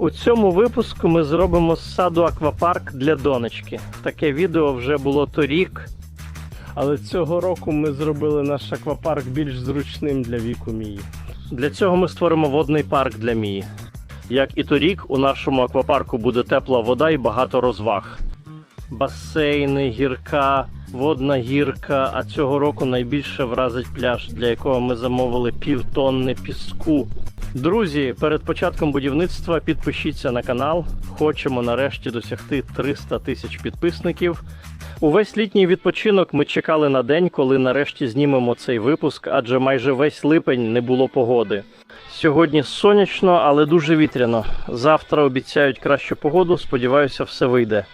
У цьому випуску ми зробимо з саду аквапарк для донечки. Таке відео вже було торік. Але цього року ми зробили наш аквапарк більш зручним для віку Мії. Для цього ми створимо водний парк для Мії. Як і торік, у нашому аквапарку буде тепла вода і багато розваг. Басейни, гірка, водна гірка, а цього року найбільше вразить пляж, для якого ми замовили півтонни піску. Друзі, перед початком будівництва підпишіться на канал. Хочемо нарешті досягти 300 тисяч підписників. Увесь літній відпочинок ми чекали на день, коли нарешті знімемо цей випуск, адже майже весь липень не було погоди. Сьогодні сонячно, але дуже вітряно. Завтра обіцяють кращу погоду. Сподіваюся, все вийде.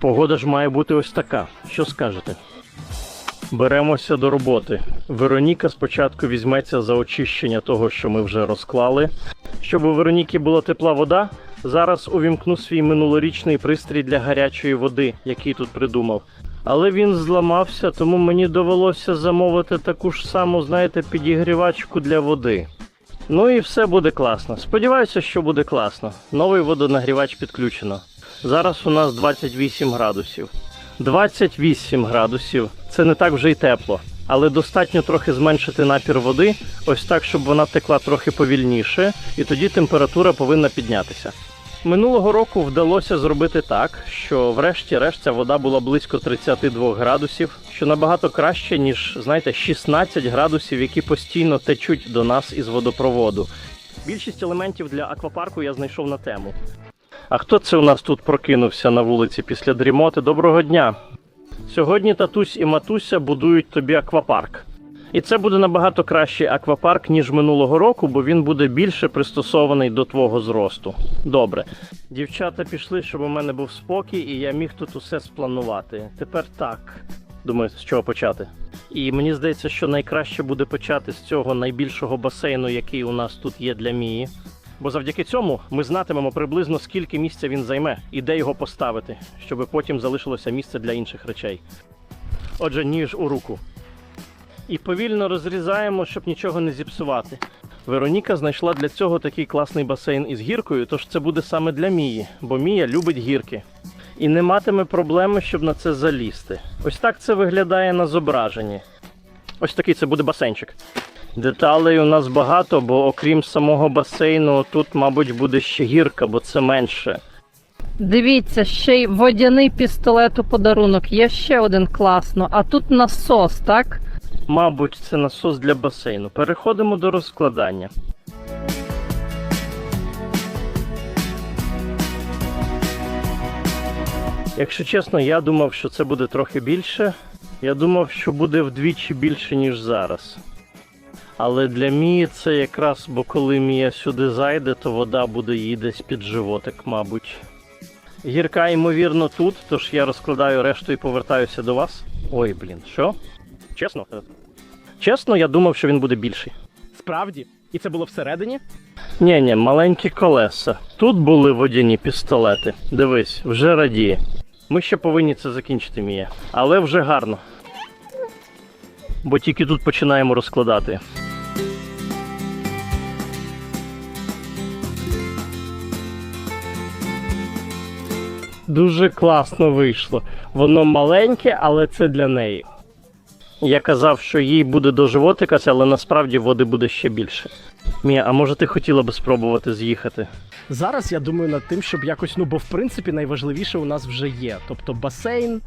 Погода ж має бути ось така. Що скажете? Беремося до роботи. Вероніка спочатку візьметься за очищення того, що ми вже розклали. Щоб у Вероніки була тепла вода, зараз увімкну свій минулорічний пристрій для гарячої води, який тут придумав. Але він зламався, тому мені довелося замовити таку ж саму, знаєте, підігрівачку для води. Ну і все буде класно. Сподіваюся, що буде класно. Новий водонагрівач підключено. Зараз у нас 28 градусів. 28 градусів це не так вже й тепло, але достатньо трохи зменшити напір води, ось так, щоб вона текла трохи повільніше, і тоді температура повинна піднятися. Минулого року вдалося зробити так, що врешті-решт ця вода була близько 32 градусів, що набагато краще, ніж, знаєте, 16 градусів, які постійно течуть до нас із водопроводу. Більшість елементів для аквапарку я знайшов на тему. А хто це у нас тут прокинувся на вулиці після дрімоти? Доброго дня! Сьогодні татусь і матуся будують тобі аквапарк. І це буде набагато кращий аквапарк, ніж минулого року, бо він буде більше пристосований до твого зросту. Добре. Дівчата пішли, щоб у мене був спокій, і я міг тут усе спланувати. Тепер так. Думаю, з чого почати. І мені здається, що найкраще буде почати з цього найбільшого басейну, який у нас тут є для Мії. Бо завдяки цьому ми знатимемо приблизно скільки місця він займе і де його поставити, щоб потім залишилося місце для інших речей. Отже, ніж у руку. І повільно розрізаємо, щоб нічого не зіпсувати. Вероніка знайшла для цього такий класний басейн із гіркою, тож це буде саме для Мії, бо Мія любить гірки. І не матиме проблеми, щоб на це залізти. Ось так це виглядає на зображенні. Ось такий це буде басейнчик. Деталей у нас багато, бо окрім самого басейну, тут, мабуть, буде ще гірка, бо це менше. Дивіться, ще й водяний пістолет у подарунок. Є ще один класно. А тут насос, так? Мабуть, це насос для басейну. Переходимо до розкладання. Якщо чесно, я думав, що це буде трохи більше. Я думав, що буде вдвічі більше, ніж зараз. Але для Мії це якраз, бо коли Мія сюди зайде, то вода буде їй десь під животик, мабуть. Гірка, ймовірно, тут, тож я розкладаю решту і повертаюся до вас. Ой, блін, що? Чесно? Чесно, я думав, що він буде більший. Справді? І це було всередині? Ні, ні, маленькі колеса. Тут були водяні пістолети. Дивись, вже радіє. Ми ще повинні це закінчити, Мія. Але вже гарно. Бо тільки тут починаємо розкладати. Дуже класно вийшло. Воно маленьке, але це для неї. Я казав, що їй буде до животика, але насправді води буде ще більше. Мія, а може ти хотіла би спробувати з'їхати? Зараз я думаю над тим, щоб якось, ну бо в принципі найважливіше у нас вже є. Тобто басейн.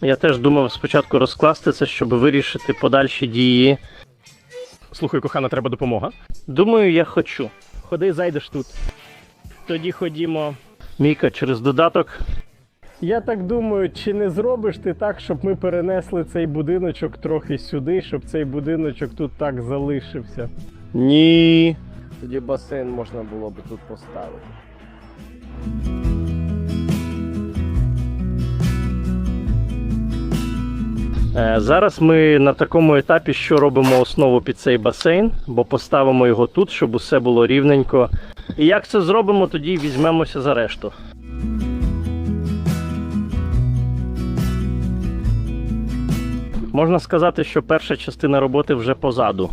Я теж думав спочатку розкласти це, щоб вирішити подальші дії. Слухай, кохана, треба допомога. Думаю, я хочу. Ходи, зайдеш тут. Тоді ходімо. Міка, через додаток. Я так думаю, чи не зробиш ти так, щоб ми перенесли цей будиночок трохи сюди, щоб цей будиночок тут так залишився. Ні. Тоді басейн можна було би тут поставити. Е, Зараз ми на такому етапі, що робимо основу під цей басейн, бо поставимо його тут, щоб усе було рівненько. І як це зробимо, тоді візьмемося за решту. Можна сказати, що перша частина роботи вже позаду.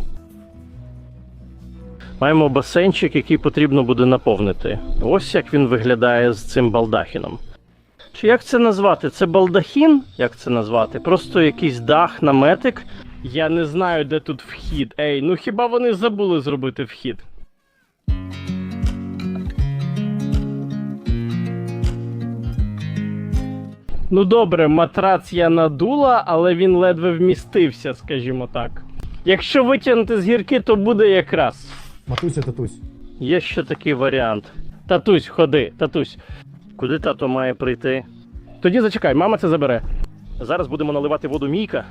Маємо басейнчик, який потрібно буде наповнити. Ось як він виглядає з цим балдахіном. Чи як це назвати? Це балдахін? Як це назвати? Просто якийсь дах, наметик. Я не знаю, де тут вхід. Ей, ну хіба вони забули зробити вхід? Ну добре, матрац я надула, але він ледве вмістився, скажімо так. Якщо витягнути з гірки, то буде якраз. Матуся, татусь. Є ще такий варіант. Татусь, ходи, татусь. Куди тато має прийти? Тоді зачекай, мама це забере. Зараз будемо наливати воду мійка.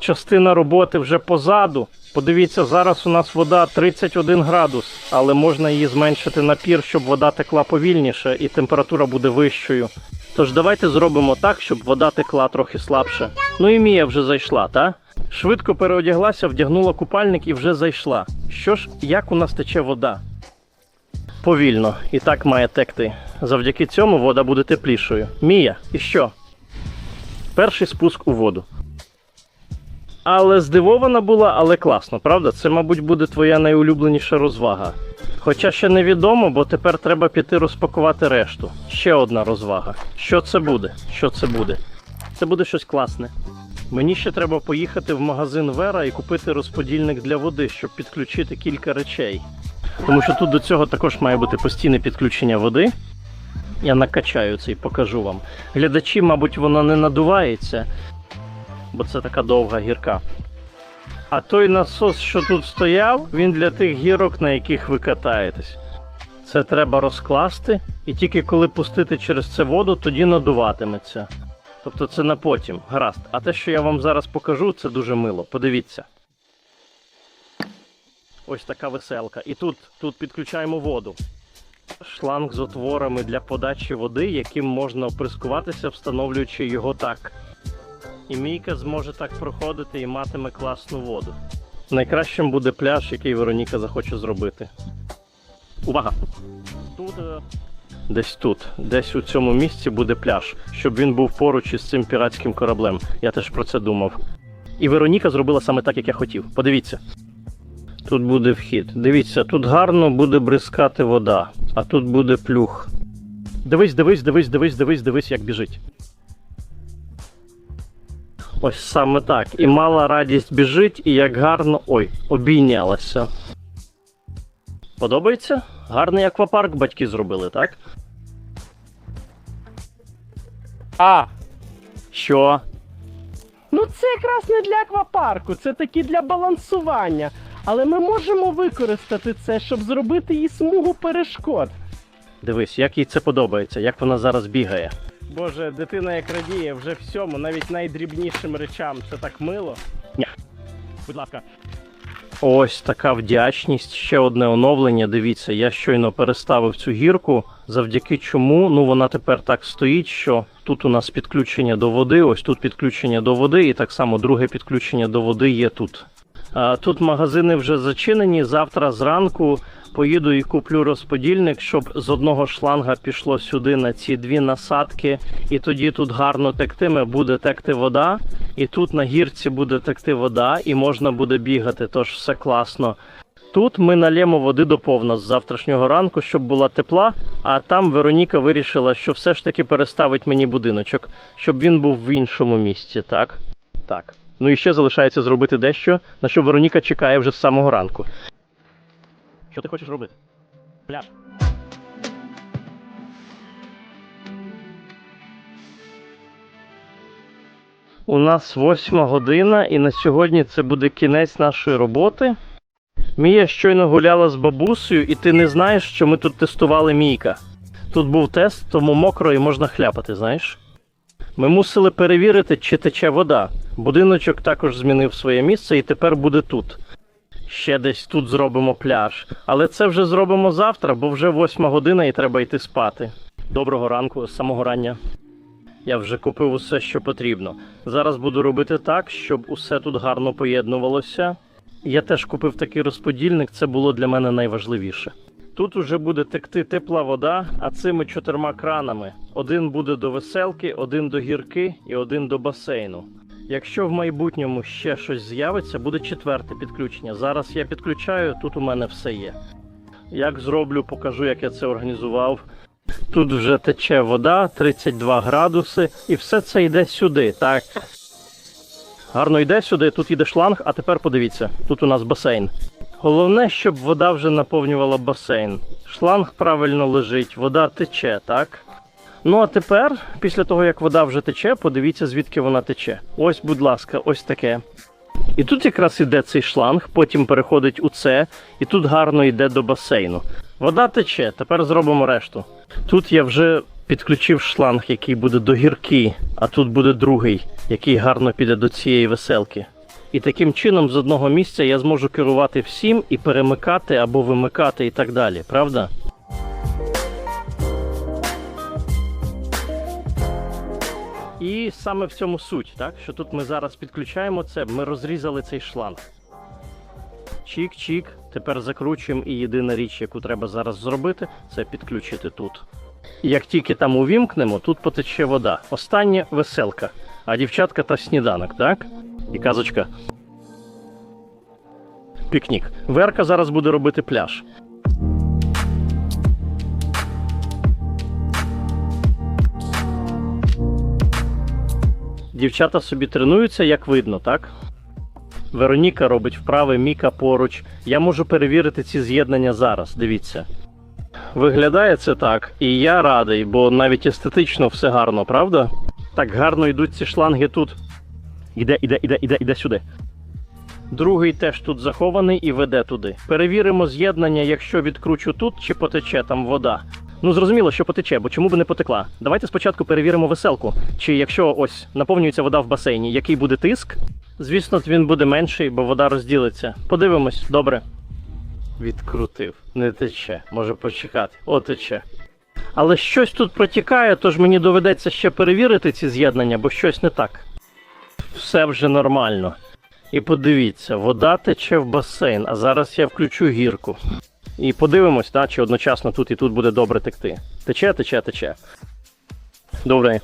Частина роботи вже позаду. Подивіться, зараз у нас вода 31 градус, але можна її зменшити напір, щоб вода текла повільніше і температура буде вищою. Тож давайте зробимо так, щоб вода текла трохи слабше. Ну і Мія вже зайшла, та? Швидко переодяглася, вдягнула купальник і вже зайшла. Що ж, як у нас тече вода? Повільно, і так має текти. Завдяки цьому вода буде теплішою. Мія, і що? Перший спуск у воду. Але здивована була, але класно, правда? Це, мабуть, буде твоя найулюбленіша розвага. Хоча ще невідомо, бо тепер треба піти розпакувати решту. Ще одна розвага. Що це буде? Що це буде? Це буде щось класне. Мені ще треба поїхати в магазин Вера і купити розподільник для води, щоб підключити кілька речей. Тому що тут до цього також має бути постійне підключення води. Я накачаю це і покажу вам. Глядачі, мабуть, воно не надувається, бо це така довга гірка. А той насос, що тут стояв, він для тих гірок, на яких ви катаєтесь. Це треба розкласти, і тільки коли пустити через це воду, тоді надуватиметься. Тобто це на потім. Гаразд. А те, що я вам зараз покажу, це дуже мило. Подивіться. Ось така веселка. І тут, тут підключаємо воду. Шланг з отворами для подачі води, яким можна оприскуватися, встановлюючи його так. І мійка зможе так проходити і матиме класну воду. Найкращим буде пляж, який Вероніка захоче зробити. Увага! Тут. е, Десь тут, десь у цьому місці буде пляж, щоб він був поруч із цим піратським кораблем. Я теж про це думав. І Вероніка зробила саме так, як я хотів. Подивіться. Тут буде вхід. Дивіться, тут гарно буде бризкати вода, а тут буде плюх. Дивись, дивись, дивись, дивись, дивись, дивись, як біжить. Ось саме так. І мала радість біжить, і як гарно. Ой, обійнялася. Подобається? Гарний аквапарк батьки зробили, так? А, Що? ну це якраз не для аквапарку, це таки для балансування. Але ми можемо використати це, щоб зробити їй смугу перешкод. Дивись, як їй це подобається, як вона зараз бігає. Боже, дитина як радіє вже всьому, навіть найдрібнішим речам. Це так мило. Ня. Будь ласка. Ось така вдячність. Ще одне оновлення. Дивіться, я щойно переставив цю гірку, завдяки чому ну вона тепер так стоїть, що тут у нас підключення до води, ось тут підключення до води, і так само друге підключення до води є тут. Тут магазини вже зачинені. Завтра зранку поїду і куплю розподільник, щоб з одного шланга пішло сюди на ці дві насадки, і тоді тут гарно тектиме, буде текти вода, і тут на гірці буде текти вода, і можна буде бігати, тож все класно. Тут ми налємо води доповна з завтрашнього ранку, щоб була тепла, а там Вероніка вирішила, що все ж таки переставить мені будиночок, щоб він був в іншому місці, так? Так. Ну і ще залишається зробити дещо, на що Вероніка чекає вже з самого ранку. Що ти хочеш робити? Пляж. У нас восьма година, і на сьогодні це буде кінець нашої роботи. Мія щойно гуляла з бабусею, і ти не знаєш, що ми тут тестували мійка. Тут був тест, тому мокро і можна хляпати, знаєш? Ми мусили перевірити, чи тече вода. Будиночок також змінив своє місце і тепер буде тут. Ще десь тут зробимо пляж. Але це вже зробимо завтра, бо вже восьма година і треба йти спати. Доброго ранку, самого рання. Я вже купив усе, що потрібно. Зараз буду робити так, щоб усе тут гарно поєднувалося. Я теж купив такий розподільник, це було для мене найважливіше. Тут уже буде текти тепла вода, а цими чотирма кранами. Один буде до веселки, один до гірки і один до басейну. Якщо в майбутньому ще щось з'явиться, буде четверте підключення. Зараз я підключаю, тут у мене все є. Як зроблю, покажу, як я це організував. Тут вже тече вода, 32 градуси, і все це йде сюди. Так. Гарно йде сюди, тут йде шланг, а тепер подивіться, тут у нас басейн. Головне, щоб вода вже наповнювала басейн. Шланг правильно лежить, вода тече, так? Ну а тепер, після того як вода вже тече, подивіться, звідки вона тече. Ось, будь ласка, ось таке. І тут якраз іде цей шланг, потім переходить у це, і тут гарно йде до басейну. Вода тече, тепер зробимо решту. Тут я вже підключив шланг, який буде до гірки, а тут буде другий, який гарно піде до цієї веселки. І таким чином з одного місця я зможу керувати всім і перемикати або вимикати і так далі, правда? І саме в цьому суть, так? Що тут ми зараз підключаємо це, ми розрізали цей шланг. Чік-чік. Тепер закручуємо і єдина річ, яку треба зараз зробити, це підключити тут. Як тільки там увімкнемо, тут потече вода. Остання веселка. А дівчатка та сніданок, так? І казочка. Пікнік. Верка зараз буде робити пляж. Дівчата собі тренуються, як видно, так? Вероніка робить вправи, Міка поруч. Я можу перевірити ці з'єднання зараз. Дивіться. Виглядає це так, і я радий, бо навіть естетично все гарно, правда? Так гарно йдуть ці шланги тут. Іде, іде, іде, іде, іде сюди. Другий теж тут захований і веде туди. Перевіримо з'єднання, якщо відкручу тут, чи потече там вода. Ну зрозуміло, що потече, бо чому б не потекла. Давайте спочатку перевіримо веселку. Чи якщо ось наповнюється вода в басейні, який буде тиск? Звісно, він буде менший, бо вода розділиться. Подивимось, добре. Відкрутив. Не тече. Може почекати. О, тече. Але щось тут протікає, тож мені доведеться ще перевірити ці з'єднання, бо щось не так. Все вже нормально. І подивіться, вода тече в басейн, а зараз я включу гірку. І подивимось, та, чи одночасно тут і тут буде добре текти. Тече, тече, тече. Добре.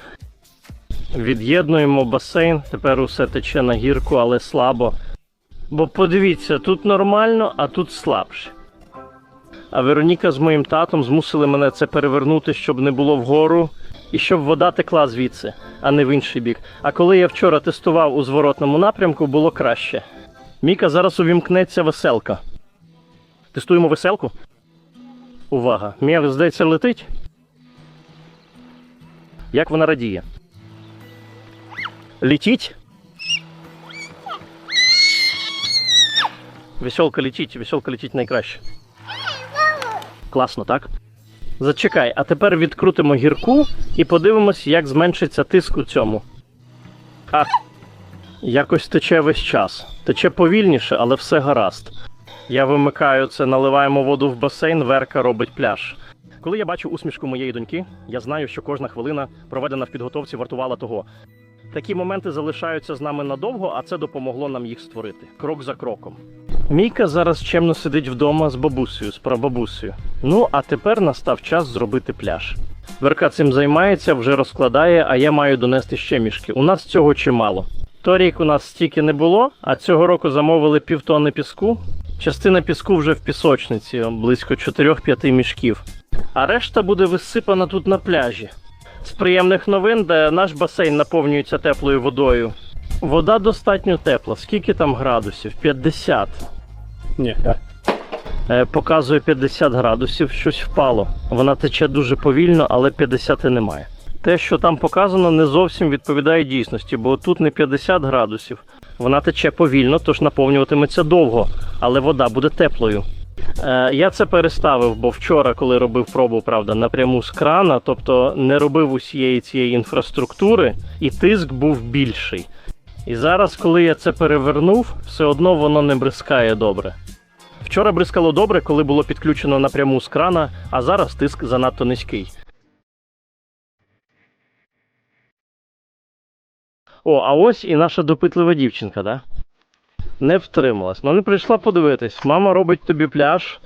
Від'єднуємо басейн. Тепер усе тече на гірку, але слабо. Бо подивіться, тут нормально, а тут слабше. А Вероніка з моїм татом змусили мене це перевернути, щоб не було вгору, і щоб вода текла звідси, а не в інший бік. А коли я вчора тестував у зворотному напрямку, було краще. Міка зараз увімкнеться веселка. Тестуємо веселку. Увага! Мія, здається, летить. Як вона радіє? Летіть. Веселка летіть, веселка летіть найкраще. Класно, так? Зачекай, а тепер відкрутимо гірку і подивимось, як зменшиться тиск у цьому. А, якось тече весь час. Тече повільніше, але все гаразд. Я вимикаю це, наливаємо воду в басейн, Верка робить пляж. Коли я бачу усмішку моєї доньки, я знаю, що кожна хвилина, проведена в підготовці, вартувала того. Такі моменти залишаються з нами надовго, а це допомогло нам їх створити крок за кроком. Мійка зараз чемно сидить вдома з бабусею, з прабабусею. Ну, а тепер настав час зробити пляж. Верка цим займається, вже розкладає, а я маю донести ще мішки. У нас цього чимало. Торік у нас стільки не було, а цього року замовили півтонни піску. Частина піску вже в пісочниці, близько 4-5 мішків. А решта буде висипана тут на пляжі. З приємних новин, де наш басейн наповнюється теплою водою. Вода достатньо тепла. Скільки там градусів? 50. Ні. Е, показує 50 градусів, щось впало. Вона тече дуже повільно, але 50 немає. Те, що там показано, не зовсім відповідає дійсності, бо тут не 50 градусів. Вона тече повільно, тож наповнюватиметься довго, але вода буде теплою. Е, я це переставив, бо вчора, коли робив пробу, правда, напряму з крана, тобто не робив усієї цієї інфраструктури, і тиск був більший. І зараз, коли я це перевернув, все одно воно не бризкає добре. Вчора бризкало добре, коли було підключено напряму з крана, а зараз тиск занадто низький. О, а ось і наша допитлива дівчинка, да? Не втрималась. Ну не прийшла подивитись. Мама робить тобі пляж.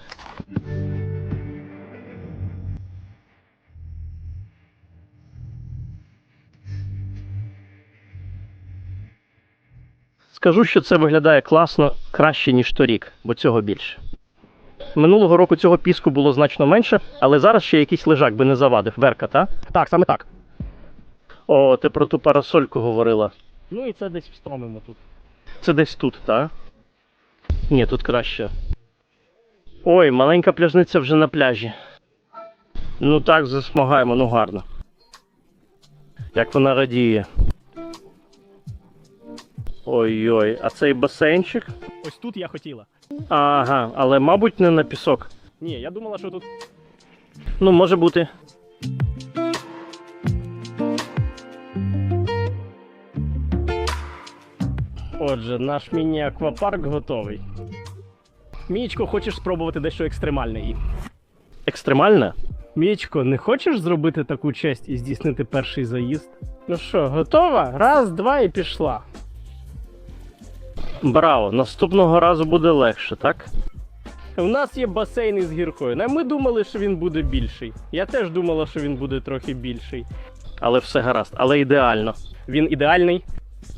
Скажу, що це виглядає класно краще, ніж торік, бо цього більше. Минулого року цього піску було значно менше, але зараз ще якийсь лежак би не завадив. Верка, та? Так, саме так. О, ти про ту парасольку говорила. Ну і це десь встромимо тут. Це десь тут, так? Ні, тут краще. Ой, маленька пляжниця вже на пляжі. Ну так, засмагаємо, ну гарно. Як вона радіє. Ой-ой, а цей басейнчик? Ось тут я хотіла. Ага, але мабуть не на пісок. Ні, я думала, що тут. Ну, може бути. Отже, наш міні-аквапарк готовий. Мічко, хочеш спробувати дещо екстремальне і. Екстремальне? Мічко, не хочеш зробити таку честь і здійснити перший заїзд? Ну що, готова? Раз, два і пішла. Браво, наступного разу буде легше, так? У нас є басейн із гіркою. Ми думали, що він буде більший. Я теж думала, що він буде трохи більший. Але все гаразд, але ідеально. Він ідеальний.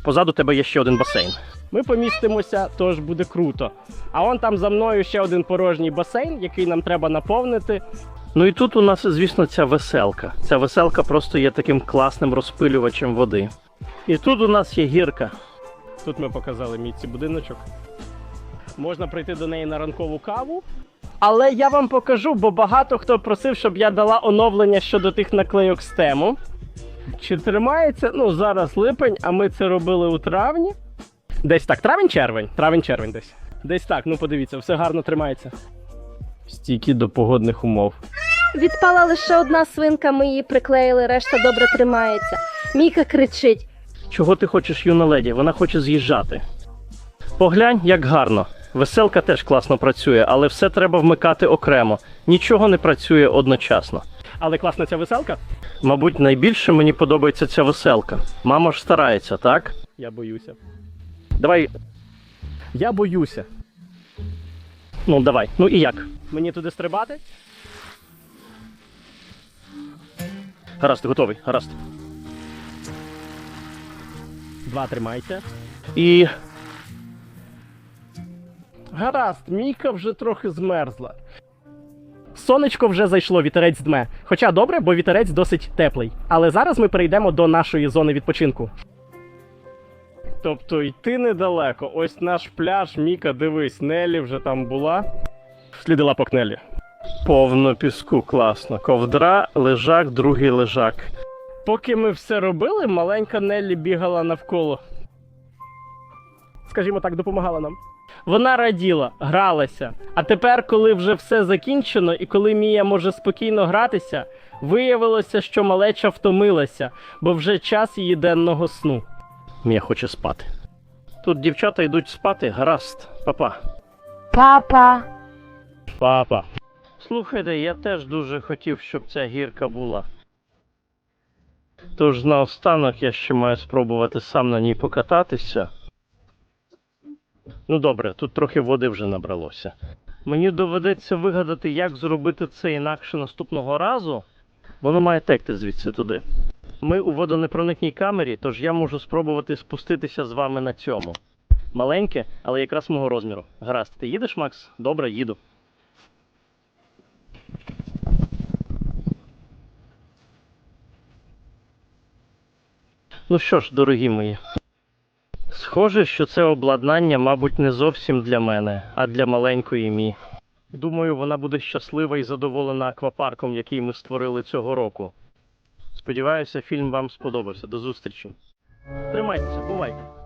Позаду тебе є ще один басейн. Ми помістимося, тож буде круто. А он там за мною ще один порожній басейн, який нам треба наповнити. Ну і тут у нас, звісно, ця веселка. Ця веселка просто є таким класним розпилювачем води. І тут у нас є гірка. Тут ми показали мітці будиночок. Можна прийти до неї на ранкову каву. Але я вам покажу, бо багато хто просив, щоб я дала оновлення щодо тих наклейок з тему. Чи тримається? Ну, зараз липень, а ми це робили у травні. Десь так, травень-червень. Травень-червень десь. Десь так, ну подивіться, все гарно тримається. Стійкі до погодних умов. Відпала лише одна свинка, ми її приклеїли, решта добре тримається. Міка кричить: Чого ти хочеш, юна леді? Вона хоче з'їжджати. Поглянь, як гарно. Веселка теж класно працює, але все треба вмикати окремо. Нічого не працює одночасно. Але класна ця веселка. Мабуть, найбільше мені подобається ця веселка. Мама ж старається, так? Я боюся. Давай, Я боюся. ну давай. Ну і як? Мені туди стрибати? Гаразд, готовий, гаразд. Два тримайте. І Гаразд, Міка вже трохи змерзла. Сонечко вже зайшло, вітерець дме. Хоча добре, бо вітерець досить теплий. Але зараз ми перейдемо до нашої зони відпочинку. Тобто йти недалеко. Ось наш пляж, Міка, дивись, Нелі вже там була. Сліди лапок Нелі. повно піску, класно. Ковдра, лежак, другий лежак. Поки ми все робили, маленька Неллі бігала навколо. Скажімо так, допомагала нам. Вона раділа, гралася. А тепер, коли вже все закінчено, і коли Мія може спокійно гратися, виявилося, що малеча втомилася, бо вже час її денного сну. Мія хоче спати. Тут дівчата йдуть спати, гаразд, папа. Папа. Папа. Слухайте, я теж дуже хотів, щоб ця гірка була. Тож наостанок я ще маю спробувати сам на ній покататися. Ну добре, тут трохи води вже набралося. Мені доведеться вигадати, як зробити це інакше наступного разу. Воно має текти звідси туди. Ми у водонепроникній камері, тож я можу спробувати спуститися з вами на цьому. Маленьке, але якраз мого розміру. Гаразд, ти їдеш, Макс? Добре, їду. Ну що ж, дорогі мої. Схоже, що це обладнання, мабуть, не зовсім для мене, а для маленької мі. Думаю, вона буде щаслива і задоволена аквапарком, який ми створили цього року. Сподіваюся, фільм вам сподобався. До зустрічі. Тримайтеся, бувайте.